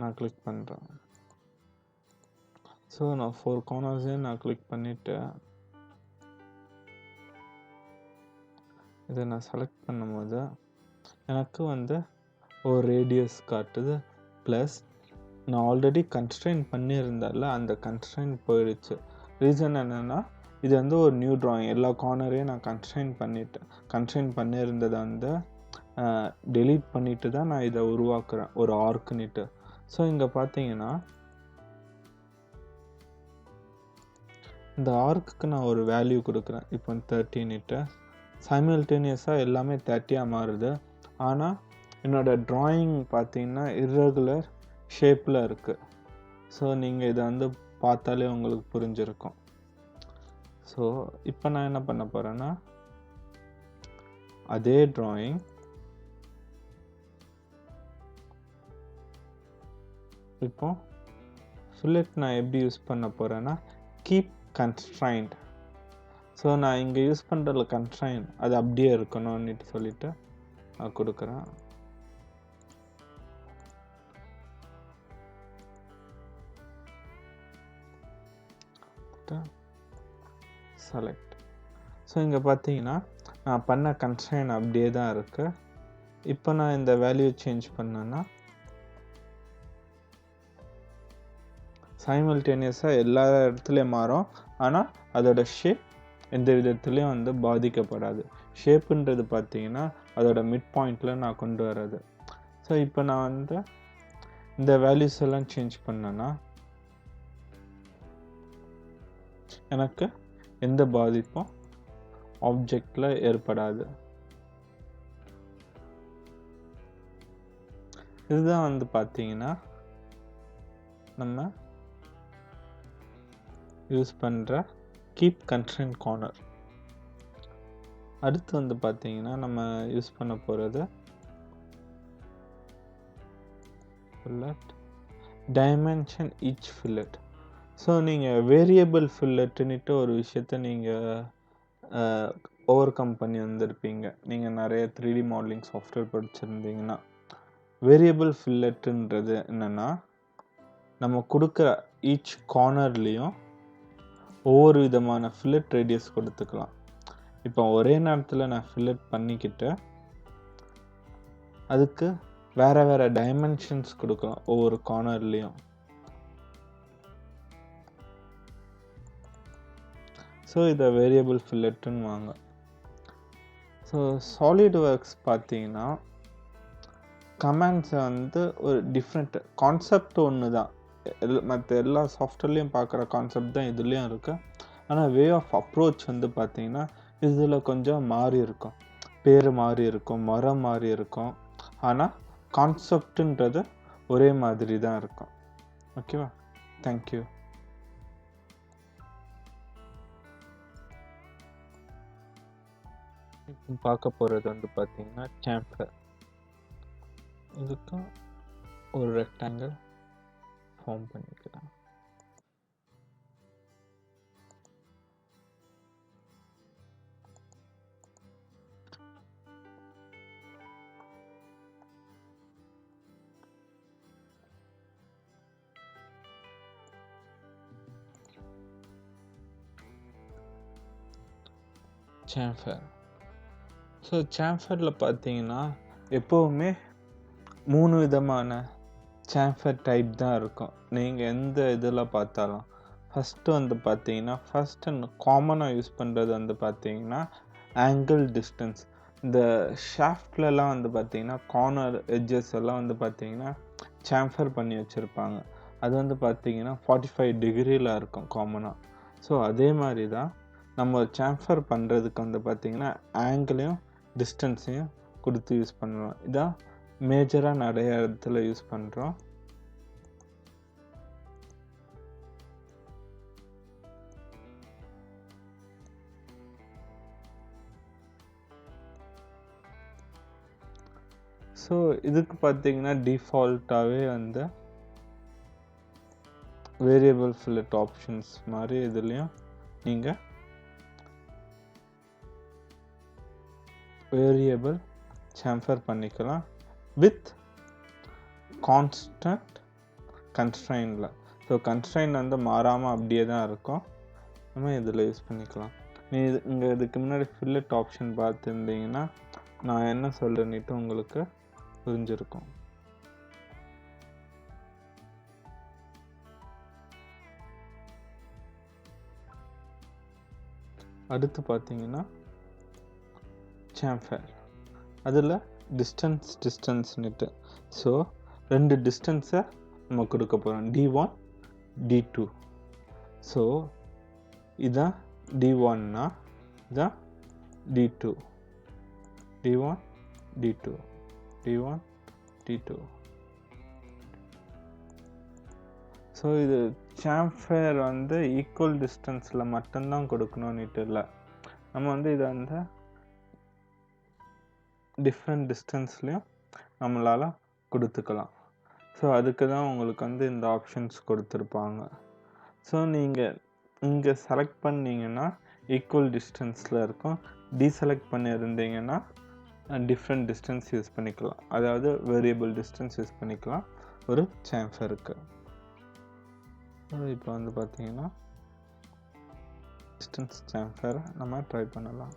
நான் கிளிக் பண்ணுறேன் ஸோ நான் ஃபோர் கார்னர்ஸையும் நான் கிளிக் பண்ணிவிட்டு இதை நான் செலக்ட் பண்ணும்போது எனக்கு வந்து ஒரு ரேடியஸ் காட்டுது. ப்ளஸ் நான் ஆல்ரெடி கன்ஸ்ட்ரெயின் பண்ணியிருந்தால அந்த கன்ஸ்ட்ரெயின் போயிடுச்சு. ரீசன் என்னென்னா இது வந்து ஒரு நியூ ட்ராயிங் எல்லா கார்னரையும் நான் கன்ஸ்ட்ரெயின் பண்ணிட்டேன். கன்ஸ்ட்ரெயின் பண்ணியிருந்ததை வந்து டெலீட் பண்ணிட்டு தான் நான் இதை உருவாக்குறேன். ஒரு ஆர்க்குனிட்டு ஸோ இங்கே பார்த்தீங்கன்னா இந்த ஆர்க்குக்கு நான் ஒரு வேல்யூ கொடுக்குறேன். இப்போ தேர்ட்டின்ட்டு சைமல்டேனியஸாக எல்லாமே தேர்ட்டியாக மாறுது. ஆனால் என்னோடய ட்ராயிங் பார்த்தீங்கன்னா இர்ரெகுலர் ஷேப்பில் இருக்குது ஸோ நீங்கள் இதை வந்து பார்த்தாலே உங்களுக்கு புரிஞ்சிருக்கும். ஸோ இப்போ நான் என்ன பண்ண போகிறேன்னா அதே ட்ராயிங் இப்போ ஃபில்லட் நான் எப்படி யூஸ் பண்ண போகிறேன்னா கீப் கன்ஸ்ட்ரைன்ட் ஸோ நான் இங்கே யூஸ் பண்ணுறதுல கன்ஸ்ட்ரைன் அது அப்படியே இருக்கணும்னுட்டு சொல்லிட்டு நான் கொடுக்குறேன். செலக்ட் ஸோ இங்கே பார்த்தீங்கன்னா நான் பண்ண கன்ஸ்ட்ரைன் அப்படியே தான் இருக்குது இப்போ நான் இந்த வேல்யூ சேஞ்ச் பண்ணேன்னா சைமல்டேனியஸாக எல்லா இடத்துலையும் மாறும். ஆனால் அதோட ஷேப் எந்த விதத்துலேயும் வந்து பாதிக்கப்படாது. ஷேப்புன்றது பார்த்தீங்கன்னா அதோட மிட் பாயிண்டில் நான் கொண்டு வர்றது. ஸோ இப்போ நான் வந்து இந்த வேல்யூஸ் எல்லாம் சேஞ்ச் பண்ணேன்னா எனக்கு எந்த பாதிப்பும் ஆப்ஜெக்டில் ஏற்படாது. இதுதான் வந்து பார்த்தீங்கன்னா நம்ம யூஸ் பண்ணுற கீப் கன்ஸ்ட்ரெயின் கார்னர். அடுத்து வந்து பார்த்தீங்கன்னா நம்ம யூஸ் பண்ண போகிறது fillet dimension each fillet so நீங்கள் வேரியபிள் ஃபில்லட்டுன்னுட்டு ஒரு விஷயத்த நீங்கள் ஓவர் கம் பண்ணி வந்திருப்பீங்க. நீங்கள் நிறைய த்ரீ டி மாடலிங் சாஃப்ட்வேர் படிச்சிருந்தீங்கன்னா. வேரியபிள் ஃபில்லட்டுன்றது என்னென்னா நம்ம கொடுக்குற ஈச் கார்னர்லேயும் ஒவ்வொரு விதமான ஃபில்லட் ரேடியஸ் கொடுத்துக்கலாம். இப்போ ஒரே நேரத்தில் நான் ஃபில்லட் பண்ணிக்கிட்டு அதுக்கு வேறு வேறு டைமென்ஷன்ஸ் கொடுக்கலாம் ஒவ்வொரு கார்னர்லேயும் ஸோ இதை வேரியபிள் ஃபில்லட்டுன்னு வாங்க. ஸோ சாலிட் ஒர்க்ஸ் பார்த்தீங்கன்னா கமெண்ட்ஸை வந்து ஒரு டிஃப்ரெண்ட் கான்செப்ட் ஒன்று தான் எல் மற்ற எல்லா சாஃப்ட்வேர்லேயும் பார்க்குற கான்செப்ட் தான் இதுலேயும் இருக்குது ஆனால் வே ஆஃப் அப்ரோச் வந்து பார்த்திங்கன்னா இதில் கொஞ்சம் மாறி இருக்கும். பேர் மாறி இருக்கும் மரம் மாறி இருக்கும். ஆனால் கான்செப்டுன்றது ஒரே மாதிரி தான் இருக்கும். ஓகேவா தேங்க்யூ பார்க்க போகிறது வந்து பார்த்திங்கன்னா சாம்பர் இதுக்கும் ஒரு ரெக்டாங்கிள் ஃபார்ம் பண்ணிக்கலாம் சாம்ஃபர் ஸோ சாம்ஃபரில் பார்த்தீங்கன்னா எப்போவுமே மூணு விதமான சாம்ஃபர் டைப் தான் இருக்கும். நீங்கள் எந்த இதில் பார்த்தாலும். ஃபஸ்ட்டு வந்து பார்த்தீங்கன்னா ஃபஸ்ட் அண்ட் காமனாக யூஸ் பண்ணுறது வந்து பார்த்தீங்கன்னா ஆங்கிள் டிஸ்டன்ஸ் இந்த ஷாஃப்ட்லலாம் வந்து பார்த்தீங்கன்னா கார்னர் எட்ஜஸ் எல்லாம் வந்து பார்த்தீங்கன்னா சாம்ஃபர் பண்ணி வச்சுருப்பாங்க. அது வந்து பார்த்தீங்கன்னா ஃபார்ட்டி ஃபைவ் டிகிரியில் இருக்கும் காமனாக ஸோ அதே மாதிரி தான் நம்ம சாம்ஃபர் பண்ணுறதுக்கு வந்து பார்த்திங்கன்னா ஆங்கிளையும் டிஸ்டன்ஸையும் கொடுத்து யூஸ் பண்ணலாம். இதான் மேஜராக நிறைய இடத்துல யூஸ் பண்ணுறோம் ஸோ இதுக்கு பார்த்தீங்கன்னா டிஃபால்ட்டாகவே வந்து வேரியபிள் ஃபில்லட் ஆப்ஷன்ஸ் மாதிரி இதுலேயும் நீங்கள் வேரியபிள் சாம்ஃபர் பண்ணிக்கலாம். வித் கான்ஸ்டன்ட் கன்ஸ்ட்ரெயினில் ஸோ கன்ஸ்ட்ரெயின் வந்து மாறாமல் அப்படியே தான் இருக்கும். நம்ம இதில் யூஸ் பண்ணிக்கலாம். நீ இது இங்கே இதுக்கு முன்னாடி ஃபில்லட் ஆப்ஷன் பார்த்துருந்தீங்கன்னா நான் என்ன சொல்கிறேன்னுட்டு உங்களுக்கு புரிஞ்சிருக்கும். அடுத்து பார்த்தீங்கன்னா சாம்ஃபேர் அதில் டிஸ்டன்ஸ் டிஸ்டன்ஸ்னுட்டு ஸோ ரெண்டு டிஸ்டன்ஸை நம்ம கொடுக்க போகிறோம் D one D two so இதான் டி ஒன்னா இதான் D two D one D two D one D two so இது சாம்ஃபேர் வந்து ஈக்குவல் டிஸ்டன்ஸில் மட்டும்தான் கொடுக்கணும்னுட்டு இல்லை நம்ம வந்து இதை வந்து டிஃப்ரெண்ட் டிஸ்டன்ஸ்லேயும் நம்மளால் கொடுத்துக்கலாம். ஸோ அதுக்கு தான் உங்களுக்கு வந்து இந்த ஆப்ஷன்ஸ் கொடுத்துருப்பாங்க. ஸோ நீங்கள் இங்கே செலக்ட் பண்ணிங்கன்னா ஈக்குவல் டிஸ்டன்ஸில் இருக்கும். டீசெலக்ட் பண்ணியிருந்தீங்கன்னா டிஃப்ரெண்ட் டிஸ்டன்ஸ் யூஸ் பண்ணிக்கலாம். அதாவது வேரியபிள் டிஸ்டன்ஸ் யூஸ் பண்ணிக்கலாம். ஒரு சாம்ஃபருக்கு இப்போ வந்து பார்த்தீங்கன்னா டிஸ்டன்ஸ் சாம்ஃபரை நம்ம ட்ரை பண்ணலாம்.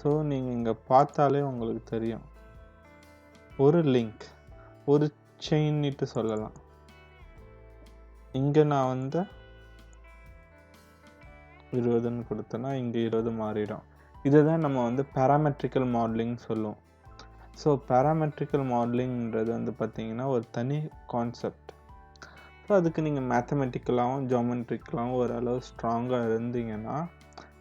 ஸோ நீங்கள் இங்கே பார்த்தாலே உங்களுக்கு தெரியும். ஒரு லிங்க் ஒரு செயின்னிட்டு சொல்லலாம். இங்கே நான் வந்து இருபதுன்னு கொடுத்தேன்னா இங்கே இருபது மாறிடும். இதை தான் நம்ம வந்து பேராமெட்ரிக்கல் மாடலிங் சொல்லுவோம். ஸோ பேராமெட்ரிக்கல் மாடலிங்கிறது வந்து பார்த்திங்கன்னா ஒரு தனி கான்செப்ட் ஸோ அதுக்கு நீங்கள் மேத்தமெட்டிக்கலாகவும் ஜாமெட்ரிக்கலாகவும் ஓரளவு ஸ்ட்ராங்காக இருந்தீங்கன்னா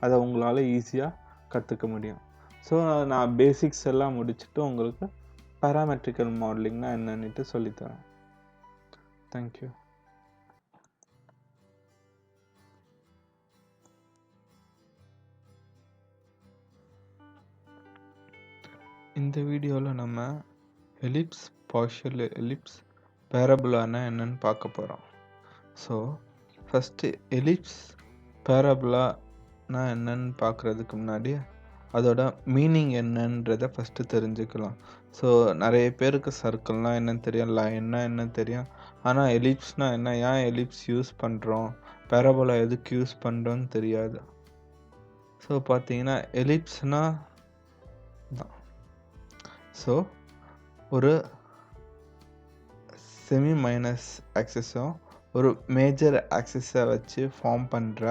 அதை உங்களால் ஈஸியாக கற்றுக்க முடியும். ஸோ நான் பேசிக்ஸ் எல்லாம் முடிச்சுட்டு உங்களுக்கு பேராமெட்ரிக்கல் மாடலிங்னா என்னன்னுட்டு சொல்லித்தரேன். தேங்க்யூ இந்த வீடியோவில் நம்ம எலிப்ஸ் பார்ஷியல் எலிப்ஸ் பேரபுளானா என்னன்னு பார்க்க போகிறோம் ஸோ ஃபஸ்ட்டு எலிப்ஸ் பேரபுளானா என்னன்னு பார்க்குறதுக்கு முன்னாடி அதோட மீனிங் என்னன்றதை ஃபஸ்ட்டு தெரிஞ்சுக்கலாம். ஸோ நிறைய பேருக்கு சர்க்கிள்னால் என்னன்னு தெரியும் லைன்னா என்னன்னு தெரியும். ஆனால் எலிப்ஸ்னால் என்ன? ஏன் எலிப்ஸ் யூஸ் பண்ணுறோம் பேரபோலா எதுக்கு யூஸ் பண்ணுறோன்னு தெரியாது. ஸோ பார்த்தீங்கன்னா எலிப்ஸ்னால் தான் ஸோ ஒரு செமி மைனஸ் ஆக்சஸும் ஒரு மேஜர் ஆக்சஸை வச்சு ஃபார்ம் பண்ணுற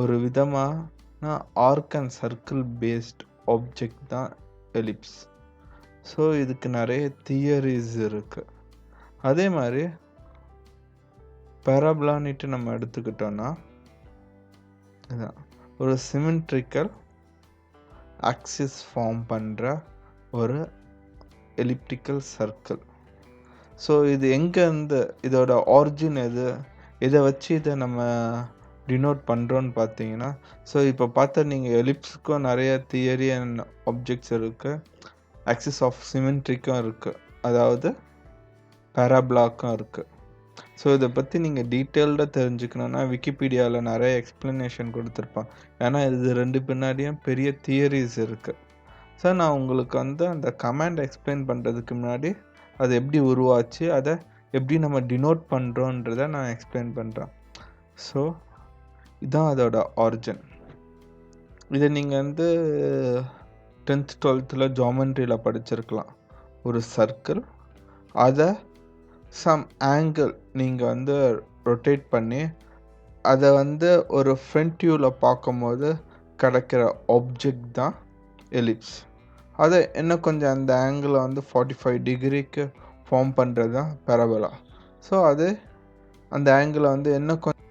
ஒரு விதமாக விதமான arc and circle based object தான் எலிப்ஸ் ஸோ இதுக்கு நிறைய தியரிஸ் இருக்குது அதே மாதிரி பேராப்ளானிட்டு நம்ம எடுத்துக்கிட்டோன்னா இதான். ஒரு சிமெண்ட்ரிக்கல் ஆக்சிஸ் ஃபார்ம் பண்ணுற ஒரு எலிப்டிக்கல் சர்க்கிள் ஸோ இது எங்கேருந்து இதோட ஆரிஜின் எது? இதை வச்சு இதை நம்ம டினோட் பண்ணுறோன்னு பார்த்தீங்கன்னா ஸோ இப்போ பார்த்தா நீங்கள் எலிப்ஸுக்கும் நிறைய தியரி அண்ட் ஆப்ஜெக்ட்ஸ் இருக்குது ஆக்சிஸ் ஆஃப் சிமெண்ட்ரிக்கும் இருக்குது அதாவது பேராப்ளாக்கும் இருக்குது ஸோ இதை பற்றி நீங்கள் டீட்டெயில்டாக தெரிஞ்சுக்கணுன்னா விக்கிபீடியாவில் நிறைய எக்ஸ்ப்ளனேஷன் கொடுத்துருப்பான் ஏன்னா இது ரெண்டு பின்னாடியும் பெரிய தியரிஸ் இருக்குது சார் நான் உங்களுக்கு வந்து அந்த கமாண்ட் எக்ஸ்பிளைன் பண்ணுறதுக்கு முன்னாடி அது எப்படி உருவாச்சு அதை எப்படி நம்ம டினோட் பண்ணுறோன்றதை நான் எக்ஸ்பிளைன் பண்ணுறேன் ஸோ இதுதான் அதோட ஆரிஜின் இதை நீங்கள் வந்து டென்த் டுவெல்த்தில் ஜாமெண்ட்ரியில் படிச்சிருக்கலாம். ஒரு சர்க்கிள் அதை சம் ஆங்கிள் நீங்கள் வந்து ரொட்டேட் பண்ணி அதை வந்து ஒரு ஃப்ரண்ட் வியூவில் பார்க்கும்போது கிடைக்கிற ஆப்ஜெக்ட் தான் எலிப்ஸ் அதை இன்னும் கொஞ்சம் அந்த ஆங்கிளை வந்து ஃபார்ட்டி ஃபைவ் டிகிரிக்கு ஃபார்ம் பண்ணுறது தான் பரவலாக ஸோ அது அந்த ஆங்கிளை வந்து இன்னும் கொஞ்சம்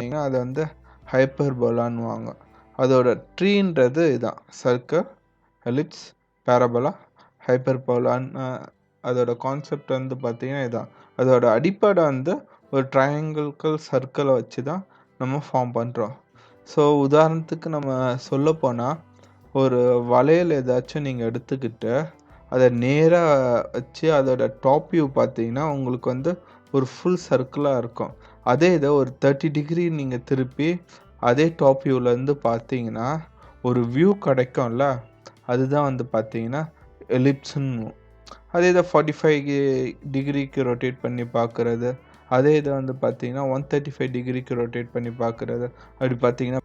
பார்த்தீங்கன்னா அதை வந்து ஹைப்பர்போலான்னுவாங்க. அதோட ட்ரீன்றது இதுதான் சர்க்கிள் ஹெலிப்ஸ் பேரபலா ஹைப்பர்போலான்னு அதோட கான்செப்ட் வந்து பார்த்திங்கன்னா இதுதான் அதோட அடிப்படை வந்து ஒரு ட்ரையாங்கிள்கள் சர்க்கிளை வச்சு தான் நம்ம ஃபார்ம் பண்ணுறோம் ஸோ உதாரணத்துக்கு நம்ம சொல்ல போனால் ஒரு வளையல் ஏதாச்சும் நீங்கள் எடுத்துக்கிட்டு அதை நேராக வச்சு அதோட டாப் வியூ பார்த்தீங்கன்னா உங்களுக்கு வந்து ஒரு ஃபுல் சர்க்கிளாக இருக்கும். அதே இதை ஒரு தேர்ட்டி டிகிரி நீங்கள் திருப்பி அதே டாப் வியூவிலேருந்து பார்த்தீங்கன்னா ஒரு வியூ கிடைக்கும்ல அதுதான் வந்து பார்த்தீங்கன்னா எலிப்ஸ்ன்னு அதே இதை ஃபார்ட்டி ஃபைவ் டிகிரிக்கு ரொட்டேட் பண்ணி பார்க்குறது. அதே இதை வந்து பார்த்தீங்கன்னா ஒன் தேர்ட்டி ஃபைவ் டிகிரிக்கு ரொட்டேட் பண்ணி பார்க்குறது. அப்படி பார்த்தீங்கன்னா